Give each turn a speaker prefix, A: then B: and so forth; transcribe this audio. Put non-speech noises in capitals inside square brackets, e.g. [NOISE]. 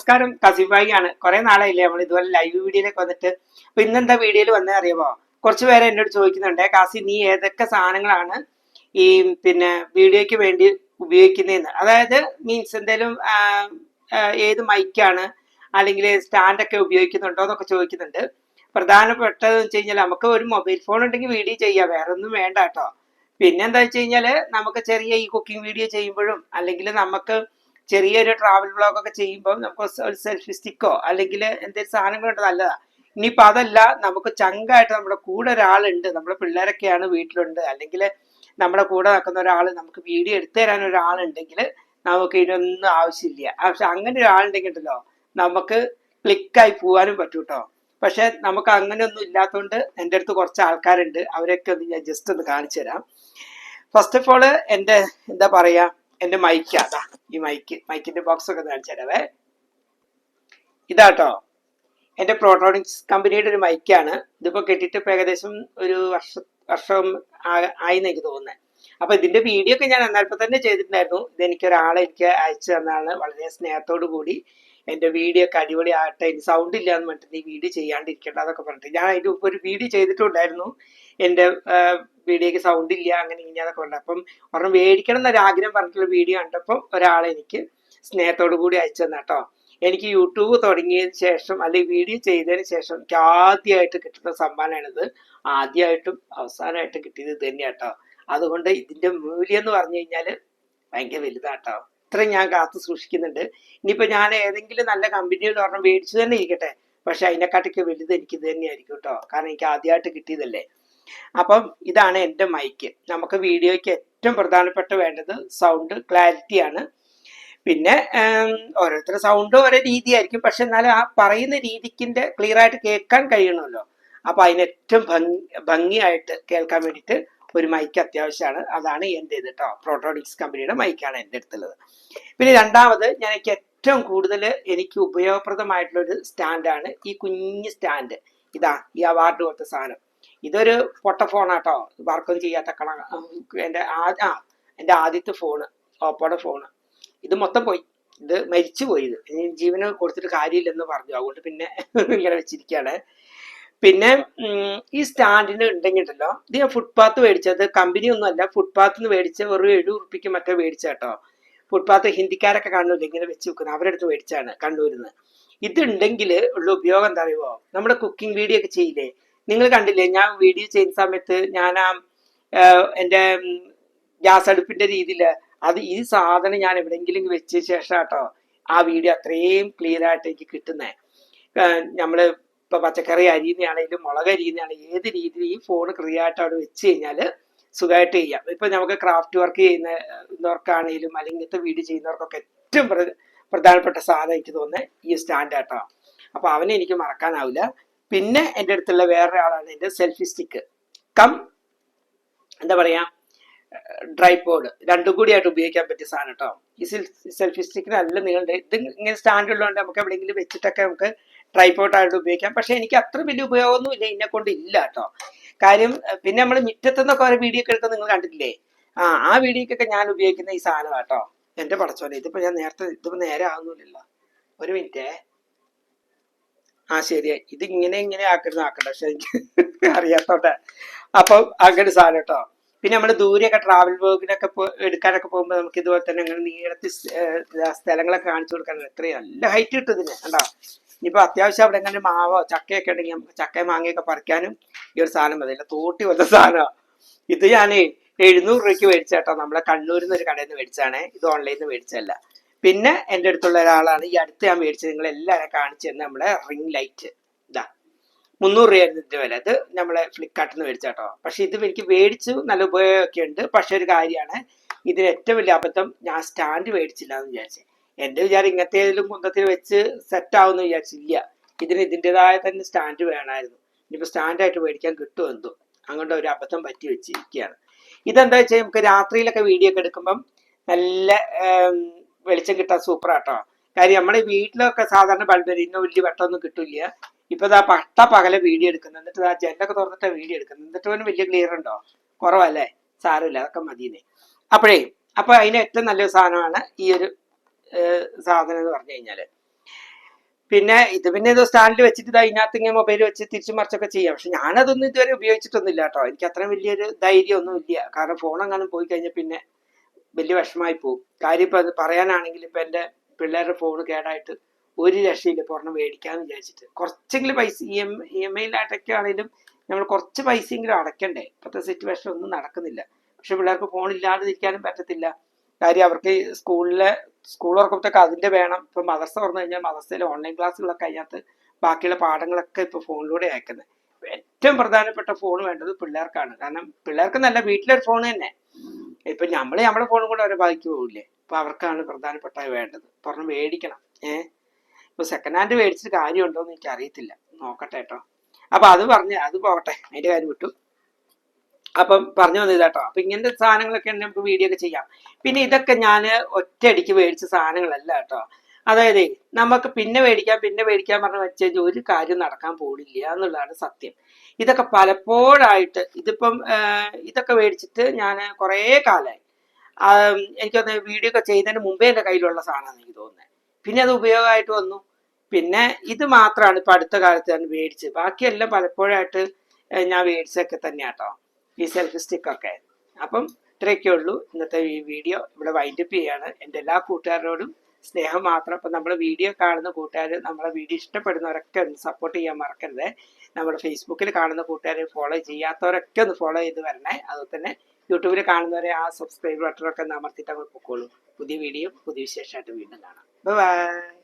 A: നമസ്കാരം കസിബായി ആണ് കുറെ നാളായില്ലേ നമ്മൾ ഇതുപോലെ ലൈവ് വീഡിയോയിലേക്ക് വന്നിട്ട്. അപ്പൊ ഇന്നെന്താ വീഡിയോയിൽ വന്നത് അറിയാമോ കുറച്ച് പേര് എന്നോട് ചോദിക്കുന്നുണ്ട് കാസി നീ ഏതൊക്കെ സാധനങ്ങളാണ് ഈ പിന്നെ വീഡിയോയ്ക്ക് വേണ്ടി ഉപയോഗിക്കുന്നതെന്ന് അതായത് മീൻസ് ആ, ഏത് മൈക്കാണ് അല്ലെങ്കിൽ സ്റ്റാൻഡൊക്കെ ഉപയോഗിക്കുന്നുണ്ടോ എന്നൊക്കെ ചോദിക്കുന്നുണ്ട്. പ്രധാനപ്പെട്ടത് വെച്ച് കഴിഞ്ഞാൽ നമുക്ക് ഒരു മൊബൈൽ ഫോൺ ഉണ്ടെങ്കിൽ വീഡിയോ ചെയ്യാം വേറെ ഒന്നും വേണ്ട കേട്ടോ. പിന്നെ എന്താ വെച്ച് കഴിഞ്ഞാൽ നമുക്ക് ചെറിയ ഈ കുക്കിംഗ് വീഡിയോ ചെയ്യുമ്പോഴും അല്ലെങ്കിൽ നമുക്ക് ചെറിയൊരു ട്രാവൽ വ്ളോഗ് ഒക്കെ ചെയ്യുമ്പോൾ നമുക്ക് ഒരു സെൽഫി സ്റ്റിക്കോ അല്ലെങ്കിൽ എന്തെങ്കിലും സാധനങ്ങളുണ്ട് നല്ലതാ. ഇനിയിപ്പോൾ അതല്ല നമുക്ക് ചങ്കായിട്ട് നമ്മുടെ കൂടെ ഒരാളുണ്ട് നമ്മുടെ പിള്ളേരൊക്കെയാണ് വീട്ടിലുണ്ട് അല്ലെങ്കിൽ നമ്മുടെ കൂടെ നടക്കുന്ന ഒരാൾ നമുക്ക് വീഡിയോ എടുത്തു തരാൻ ഒരാളുണ്ടെങ്കിൽ നമുക്ക് ഇതിനൊന്നും ആവശ്യമില്ല. പക്ഷെ അങ്ങനെ ഒരാളുണ്ടെങ്കിൽ ഉണ്ടല്ലോ നമുക്ക് ക്ലിക്കായി പോകാനും പറ്റും കേട്ടോ പക്ഷെ നമുക്ക് അങ്ങനെയൊന്നും ഇല്ലാത്തതുകൊണ്ട് എന്റെ അടുത്ത് കുറച്ച് ആൾക്കാരുണ്ട് അവരെയൊക്കെ ഒന്ന് ഞാൻ ജസ്റ്റ് ഒന്ന് കാണിച്ചു തരാം. ഫസ്റ്റ് ഓഫ് ഓൾ എന്റെ എന്താ പറയാ എന്റെ മൈക്ക് അതാ ഈ മൈക്ക് മൈക്കിന്റെ ബോക്സ് ഒക്കെ കാണിച്ചു ഇതാട്ടോ എന്റെ പ്രോട്ടോണിക്സ് കമ്പനിയുടെ ഒരു മൈക്കാണ് ഇതിപ്പോ കെട്ടിട്ട് ഇപ്പൊ ഏകദേശം ഒരു വർഷ വർഷം ആയി എന്ന് എനിക്ക് തോന്നുന്നത് അപ്പൊ ഇതിന്റെ വീഡിയോ ഒക്കെ ഞാൻ അന്നേരപ്പം തന്നെ ചെയ്തിട്ടുണ്ടായിരുന്നു. ഇത് എനിക്ക് ഒരാളെ എനിക്ക് അയച്ചു തന്നാണ് വളരെ സ്നേഹത്തോടു കൂടി എന്റെ വീഡിയോ ഒക്കെ അടിപൊളി ആകട്ടെ എനിക്ക് സൗണ്ട് ഇല്ല എന്ന് പറഞ്ഞിട്ട് നീ വീഡിയോ ചെയ്യാണ്ടിരിക്കണ്ട എന്നൊക്കെ പറഞ്ഞിട്ട് ഞാൻ മുമ്പ് ഒരു വീഡിയോ ചെയ്തിട്ടുണ്ടായിരുന്നു. എന്റെ വീഡിയോക്ക് സൗണ്ട് ഇല്ല അങ്ങനെ ഇങ്ങനെ അതൊക്കെ പറഞ്ഞു അപ്പം ഒരെണ്ണം മേടിക്കണം എന്നൊരു ആഗ്രഹം പറഞ്ഞിട്ടുള്ള വീഡിയോ കണ്ടപ്പോൾ ഒരാളെനിക്ക് സ്നേഹത്തോടു കൂടി അയച്ചു തന്നെ കേട്ടോ. എനിക്ക് യൂട്യൂബ് തുടങ്ങിയതിന് ശേഷം അല്ലെങ്കിൽ വീഡിയോ ചെയ്തതിന് ശേഷം എനിക്ക് ആദ്യമായിട്ട് കിട്ടുന്ന സമ്മാനമാണിത് ആദ്യമായിട്ടും അവസാനമായിട്ടും കിട്ടിയത് ഇത് തന്നെയാട്ടോ അതുകൊണ്ട് ഇതിന്റെ മൂല്യം എന്ന് പറഞ്ഞു കഴിഞ്ഞാൽ ഭയങ്കര വലുതാട്ടോ ഇത്രയും ഞാൻ കാത്തു സൂക്ഷിക്കുന്നുണ്ട്. ഇനിയിപ്പോ ഞാൻ ഏതെങ്കിലും നല്ല കമ്പനിയിൽ ഒരെണ്ണം മേടിച്ചു തന്നെ ഇരിക്കട്ടെ. പക്ഷെ അതിനെക്കാട്ടൊക്കെ വലുത് എനിക്ക് ഇത് തന്നെയായിരിക്കും കേട്ടോ. കാരണം എനിക്ക് ആദ്യമായിട്ട് കിട്ടിയതല്ലേ. അപ്പം ഇതാണ് എന്റെ മൈക്ക് നമുക്ക് വീഡിയോയ്ക്ക് ഏറ്റവും പ്രധാനപ്പെട്ട വേണ്ടത് സൗണ്ട് ക്ലാരിറ്റി ആണ്. പിന്നെ ഓരോരുത്തരുടെ സൗണ്ട് ഓരോ രീതിയായിരിക്കും. പക്ഷെ എന്നാലും ആ പറയുന്ന രീതിക്കിന്റെ ക്ലിയർ ആയിട്ട് കേൾക്കാൻ കഴിയണമല്ലോ. അപ്പൊ അതിന് ഏറ്റവും ഭംഗി ഭംഗിയായിട്ട് കേൾക്കാൻ വേണ്ടിയിട്ട് ഒരു മൈക്ക് അത്യാവശ്യമാണ്. അതാണ് എന്റെ ഇത് കേട്ടോ പ്രോട്ടോണിക്സ് കമ്പനിയുടെ മൈക്കാണ് എന്റെ അടുത്തുള്ളത്. പിന്നെ രണ്ടാമത് ഞാൻ എനിക്ക് ഏറ്റവും കൂടുതൽ എനിക്ക് ഉപയോഗപ്രദമായിട്ടുള്ള ഒരു സ്റ്റാൻഡാണ് ഈ കുഞ്ഞ് സ്റ്റാൻഡ്. ഇതാ ഈ അവാർഡ് പോലത്തെ സാധനം. ഇതൊരു പൊട്ട ഫോണാട്ടോ വർക്കൊന്നും ചെയ്യാത്ത കണ എന്റെ ആ എന്റെ ആദ്യത്തെ ഫോണ് ഓപ്പോയുടെ ഫോണ്. ഇത് മൊത്തം പോയി. ഇത് മരിച്ചു പോയി ഇത് ജീവന് കൊടുത്തിട്ട് കാര്യമില്ലെന്ന് പറഞ്ഞു. അതുകൊണ്ട് പിന്നെ [LAUGHS] ഇങ്ങനെ വെച്ചിരിക്കുകയാണ് പിന്നെ ഈ സ്റ്റാൻഡിന് ഉണ്ടെങ്കിണ്ടല്ലോ ഇത് ഞാൻ ഫുട്പാത്ത് മേടിച്ചത് കമ്പനി ഒന്നും അല്ല ഫുട്പാത്ത് നിന്ന് മേടിച്ച ഒരു എഴുപത് ഉറുപ്പിക്ക് മറ്റേ മേടിച്ച കേട്ടോ ഫുട്പാത്ത് ഹിന്ദിക്കാരൊക്കെ കണ്ണൂരിൽ ഇങ്ങനെ വെച്ച് വെക്കുന്നത് അവരുടെ അടുത്ത് മേടിച്ചാണ് കണ്ണൂരിൽ നിന്ന് ഇതുണ്ടെങ്കിൽ ഉള്ള ഉപയോഗം എന്താ അറിയുമോ നമ്മുടെ കുക്കിംഗ് വീഡിയോ ഒക്കെ ചെയ്യില്ലേ? നിങ്ങൾ കണ്ടില്ലേ ഞാൻ വീഡിയോ ചെയ്യുന്ന സമയത്ത് ഞാൻ ആ എന്റെ ഗ്യാസ് അടുപ്പിന്റെ രീതിയിൽ അത് ഈ സാധനം ഞാൻ എവിടെയെങ്കിലും വെച്ച ശേഷം കേട്ടോ ആ വീഡിയോ അത്രയും ക്ലിയർ ആയിട്ട് എനിക്ക് കിട്ടുന്നേ. നമ്മൾ ഇപ്പൊ പച്ചക്കറി അരിയുന്നതാണെങ്കിലും മുളക് അരിയുന്നതാണെങ്കിലും ഏത് രീതിയിൽ ഈ ഫോൺ ക്ലിയർ ആയിട്ട് അവിടെ വെച്ച് കഴിഞ്ഞാൽ സുഖമായിട്ട് ചെയ്യാം. ഇപ്പൊ നമുക്ക് ക്രാഫ്റ്റ് വർക്ക് ചെയ്യുന്നവർക്കാണെങ്കിലും അല്ലെങ്കിൽ ഇങ്ങനത്തെ വീട് ചെയ്യുന്നവർക്കൊക്കെ ഏറ്റവും പ്ര- പ്രധാനപ്പെട്ട സാധനം എനിക്ക് തോന്നുന്നത് ഈ സ്റ്റാൻഡ് ആട്ടോ. അപ്പൊ അവനെ എനിക്ക് മറക്കാനാവില്ല. പിന്നെ എന്റെ അടുത്തുള്ള വേറൊരാളാണ് എന്റെ സെൽഫി സ്റ്റിക്ക് കം. എന്താ പറയാ ഡ്രൈപോഡ് രണ്ടും കൂടി ആയിട്ട് ഉപയോഗിക്കാൻ പറ്റിയ സാധനം കേട്ടോ ഈ സെൽഫി സ്റ്റിക്കിന് നല്ല നീളുണ്ട്. ഇത് ഇങ്ങനെ സ്റ്റാൻഡ് ഉള്ളതുകൊണ്ട് നമുക്ക് എവിടെയെങ്കിലും വെച്ചിട്ടൊക്കെ നമുക്ക് ട്രൈപോഡ് ആയിട്ട് ഉപയോഗിക്കാം. പക്ഷെ എനിക്ക് അത്ര വലിയ ഉപയോഗമൊന്നും ഇല്ല. എന്നെ കൊണ്ട് ഇല്ല കേട്ടോ കാര്യം പിന്നെ നമ്മൾ മുറ്റത്തുനിന്നൊക്കെ ഓരോ വീഡിയോ ഒക്കെ എടുത്ത് നിങ്ങൾ കണ്ടിട്ടില്ലേ? ആ ആ വീഡിയോക്കൊക്കെ ഞാൻ ഉപയോഗിക്കുന്ന ഈ സാധനം കേട്ടോ എന്റെ പടച്ചോലെ ഇതിപ്പോ ഞാൻ നേരത്തെ ഇതിപ്പോ നേരെ ആകുന്നില്ലല്ലോ ഒരു മിനിറ്റേ. ആ ശരി ഇത് ഇങ്ങനെ ആക്കരുത് ആക്കണ്ട. പക്ഷെ എനിക്ക് [LAUGHS] അറിയാത്തോട്ടെ അപ്പൊ അങ്ങനെ സാധനം കേട്ടോ പിന്നെ നമ്മൾ ദൂരെയൊക്കെ ട്രാവൽ വർക്കിനൊക്കെ എടുക്കാനൊക്കെ പോകുമ്പോൾ നമുക്ക് ഇതുപോലെ തന്നെ അങ്ങനെ നീളത്തിൽ സ്ഥലങ്ങളൊക്കെ കാണിച്ചു കൊടുക്കാൻ എത്രയും നല്ല ഹൈറ്റ് കിട്ടും ഇതിന് കണ്ടോ? ഇനിയിപ്പോ അത്യാവശ്യം അവിടെ എങ്ങനെ മാവോ ചക്കയൊക്കെ ഉണ്ടെങ്കിൽ നമുക്ക് ചക്കയും മാങ്ങയൊക്കെ പറിക്കാനും ഈ ഒരു സാധനം മതി. തോട്ടി വന്ന സാധനമാണ് ഇത് ഞാൻ എഴുന്നൂറ് രൂപയ്ക്ക് മേടിച്ചേട്ടോ നമ്മളെ കണ്ണൂരിൽ നിന്ന് ഒരു കടയിൽ നിന്ന് മേടിച്ചാണേ ഇത് ഓൺലൈനിൽ നിന്ന് മേടിച്ചതല്ല. പിന്നെ എന്റെ അടുത്തുള്ള ഒരാളാണ്. ഈ അടുത്ത് ഞാൻ മേടിച്ചത് നിങ്ങൾ എല്ലാവരും കാണിച്ചു തന്നെ നമ്മുടെ റിംഗ് ലൈറ്റ് ഇതാ. മുന്നൂറ് രൂപയായിരുന്നു ഇതിന്റെ വില. ഇത് നമ്മളെ ഫ്ലിപ്കാർട്ടിൽ നിന്ന് മേടിച്ചാട്ടോ പക്ഷെ ഇത് എനിക്ക് മേടിച്ചു നല്ല ഉപയോഗമൊക്കെ ഉണ്ട്. പക്ഷെ ഒരു കാര്യമാണ് ഇതിന് ഏറ്റവും വലിയ അബദ്ധം ഞാൻ സ്റ്റാൻഡ് മേടിച്ചില്ല എന്ന് വിചാരിച്ചു. എന്റെ വിചാരം ഇങ്ങനത്തെ ഏതെങ്കിലും കുന്തത്തിൽ വെച്ച് സെറ്റ് ആവുമെന്ന് വിചാരിച്ചില്ല. ഇതിന് ഇതിന്റെതായ തന്നെ സ്റ്റാൻഡ് വേണമായിരുന്നു. ഇനിയിപ്പോൾ സ്റ്റാൻഡായിട്ട് മേടിക്കാൻ കിട്ടുമോ എന്തോ? അങ്ങോട്ട് ഒരു അബദ്ധം പറ്റി വെച്ചിരിക്കുകയാണ്. ഇതെന്താ വെച്ചാൽ നമുക്ക് രാത്രിയിലൊക്കെ വീഡിയോ ഒക്കെ എടുക്കുമ്പം നല്ല വെളിച്ചം കിട്ടാൻ സൂപ്പർ ആട്ടോ. കാര്യം നമ്മുടെ വീട്ടിലൊക്കെ സാധാരണ ബൾബ് ഇന്ന വലിയ വെട്ടമൊന്നും കിട്ടില്ല. ഇപ്പൊ ഇതാ പട്ട പകലെ വീഡിയോ എടുക്കുന്നത്. എന്നിട്ട് ആ ജെല്ലൊക്കെ തുറന്നിട്ട് വീഡിയോ എടുക്കുന്നത്. എന്നിട്ട് പോലും വലിയ ക്ലിയർ ഉണ്ടോ? കുറവല്ലേ? സാരമില്ല. അതൊക്കെ മതിയെന്നേ. അപ്പോഴേ അപ്പൊ അതിന് ഏറ്റവും നല്ലൊരു സാധനമാണ് ഈ ഒരു സാധനം എന്ന് പറഞ്ഞു കഴിഞ്ഞാൽ. പിന്നെ ഇത് പിന്നെ ഏതോ സ്റ്റാൻഡിൽ വെച്ചിട്ട് ഇതാ ഇതിനകത്ത് ഇങ്ങനെ മൊബൈൽ വെച്ച് തിരിച്ചു മറിച്ചൊക്കെ ചെയ്യാം. പക്ഷെ ഞാനതൊന്നും ഇതുവരെ ഉപയോഗിച്ചിട്ടൊന്നുമില്ല കേട്ടോ. എനിക്ക് അത്ര വലിയൊരു ധൈര്യമൊന്നും ഇല്ല കാരണം ഫോൺ അങ്ങനെ പോയി കഴിഞ്ഞാൽ പിന്നെ വലിയ വിഷമായി പോകും. കാര്യം ഇപ്പൊ അത് പറയാനാണെങ്കിൽ ഇപ്പൊ എന്റെ പിള്ളേരുടെ ഫോൺ കേടായിട്ട് ഒരു രക്ഷയില്ല. പുറമെ മേടിക്കാന്ന് വിചാരിച്ചിട്ട്. കുറച്ചെങ്കിലും പൈസ ഇ എം ഇ എം ഐയിലായിട്ടൊക്കെ ആണെങ്കിലും നമ്മൾ കുറച്ച് പൈസയെങ്കിലും അടയ്ക്കണ്ടേ. ഇപ്പോഴത്തെ സിറ്റുവേഷൻ ഒന്നും നടക്കുന്നില്ല. പക്ഷെ പിള്ളേർക്ക് ഫോൺ ഇല്ലാതെ ഇരിക്കാനും പറ്റത്തില്ല. കാര്യം അവർക്ക് സ്കൂളിലെ സ്കൂൾ തുറക്കുമ്പോഴത്തേക്ക് അതിന്റെ വേണം. ഇപ്പം മദർസ തുറന്നു കഴിഞ്ഞാൽ മദർസയിലെ ഓൺലൈൻ ക്ലാസ്സുകളൊക്കെ അതിനകത്ത് ബാക്കിയുള്ള പാഠങ്ങളൊക്കെ ഇപ്പോൾ ഫോണിലൂടെ അയക്കുന്നത് ഏറ്റവും പ്രധാനപ്പെട്ട ഫോൺ വേണ്ടത് പിള്ളേർക്കാണ്. കാരണം പിള്ളേർക്ക് നല്ല വീട്ടിലൊരു ഫോൺ തന്നെ. ഇപ്പം നമ്മൾ നമ്മുടെ ഫോണും കൂടെ അവരെ ബാധിക്ക് പോകില്ലേ അപ്പൊ അവർക്കാണ് പ്രധാനപ്പെട്ട വേണ്ടത്. പറഞ്ഞ് മേടിക്കണം. ഏഹ് ഇപ്പോൾ സെക്കൻഡ് ഹാൻഡ് മേടിച്ചിട്ട് കാര്യമുണ്ടോ എന്ന് എനിക്ക് അറിയത്തില്ല നോക്കട്ടെ കേട്ടോ. അപ്പം അത് പറഞ്ഞ് അത് പോകട്ടെ. അതിന്റെ കാര്യം വിട്ടു. അപ്പം പറഞ്ഞു വന്നത് കേട്ടോ. അപ്പൊ ഇങ്ങനത്തെ സാധനങ്ങളൊക്കെ ഉണ്ടെങ്കിൽ നമുക്ക് വീഡിയോ ഒക്കെ ചെയ്യാം. പിന്നെ ഇതൊക്കെ ഞാൻ ഒറ്റയടിക്ക് മേടിച്ച സാധനങ്ങളല്ല കേട്ടോ. അതായത് നമുക്ക് പിന്നെ മേടിക്കാം പിന്നെ മേടിക്കാൻ പറഞ്ഞ് വെച്ച് കഴിഞ്ഞാൽ ഒരു കാര്യം നടക്കാൻ പോണില്ല എന്നുള്ളതാണ് സത്യം. ഇതൊക്കെ പലപ്പോഴായിട്ട് ഇതിപ്പം ഇതൊക്കെ മേടിച്ചിട്ട് ഞാൻ കുറേ കാലമായി. എനിക്കൊന്ന് വീഡിയോ ഒക്കെ ചെയ്യുന്നതിന് മുമ്പേ എന്റെ കയ്യിലുള്ള സാധനമാണ് എനിക്ക് തോന്നുന്നത്. പിന്നെ അത് ഉപയോഗമായിട്ട് വന്നു. പിന്നെ ഇത് മാത്രമാണ് ഇപ്പം അടുത്ത കാലത്ത് ഞാൻ മേടിച്ചത്. ബാക്കിയെല്ലാം പലപ്പോഴായിട്ട് ഞാൻ മേടിച്ചൊക്കെ തന്നെയാട്ടോ ഈ സെൽഫി സ്റ്റിക്കൊക്കെ അപ്പം ഇത്രയൊക്കെ ഉള്ളൂ. ഇന്നത്തെ ഈ വീഡിയോ ഇവിടെ വൈൻഡപ്പ് ചെയ്യാണ്. എന്റെ എല്ലാ കൂട്ടുകാരോടും സ്നേഹം മാത്രം. അപ്പം നമ്മൾ വീഡിയോ കാണുന്ന കൂട്ടുകാർ നമ്മളെ വീഡിയോ ഇഷ്ടപ്പെടുന്നവരൊക്കെ ഒന്ന് സപ്പോർട്ട് ചെയ്യാൻ മറക്കരുത്. നമ്മുടെ ഫേസ്ബുക്കിൽ കാണുന്ന കൂട്ടുകാരെ ഫോളോ ചെയ്യാത്തവരൊക്കെ ഒന്ന് ഫോളോ ചെയ്ത് വരണേ. അതുപോലെ തന്നെ യൂട്യൂബിൽ കാണുന്നവരെ ആ സബ്സ്ക്രൈബ് ബട്ടണൊക്കെ ഒന്ന് അമർത്തിയിട്ട് അങ്ങ് പൊക്കോളൂ. പുതിയ വീഡിയോ പുതിയ വിശേഷമായിട്ട് വീണ്ടും കാണാം. ബൈ